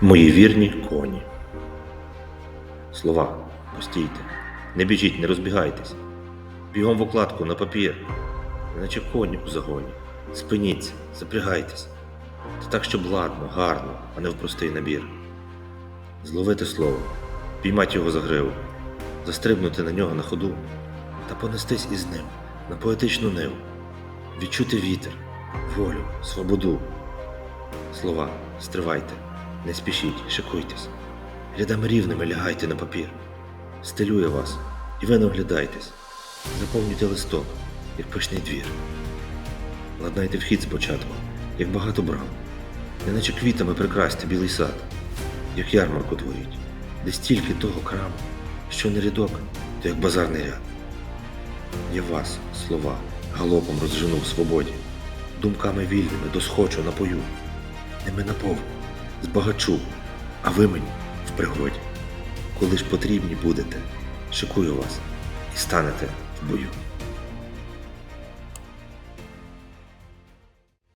Мої вірні коні. Слова. Постійте. Не біжіть, не розбігайтесь. Бігом в окладку на папір. Наче коні у загоні. Спиніться, запрягайтесь. Та так, щоб ладно, гарно, а не в простий набір. Зловити слово, піймати його за гриву, застрибнути на нього на ходу та понестись із ним на поетичну ниву, відчути вітер, волю, свободу. Слова, стривайте, не спішіть, шикуйтесь, рядами рівними лягайте на папір, стилює вас, і ви не оглядайтесь, заповнюйте листок, як пишний двір. Ладнайте вхід спочатку, як багато брам, неначе квітами прикрасьте білий сад, як ярмарку творіть, де стільки того краму, що не рядок, то як базарний ряд. Я вас, слова, галопом розжену в свободі, думками вільними досхочу напою, ними наповню, збагачу, а ви мені в пригоді. Коли ж потрібні будете, шикую вас і станете в бою.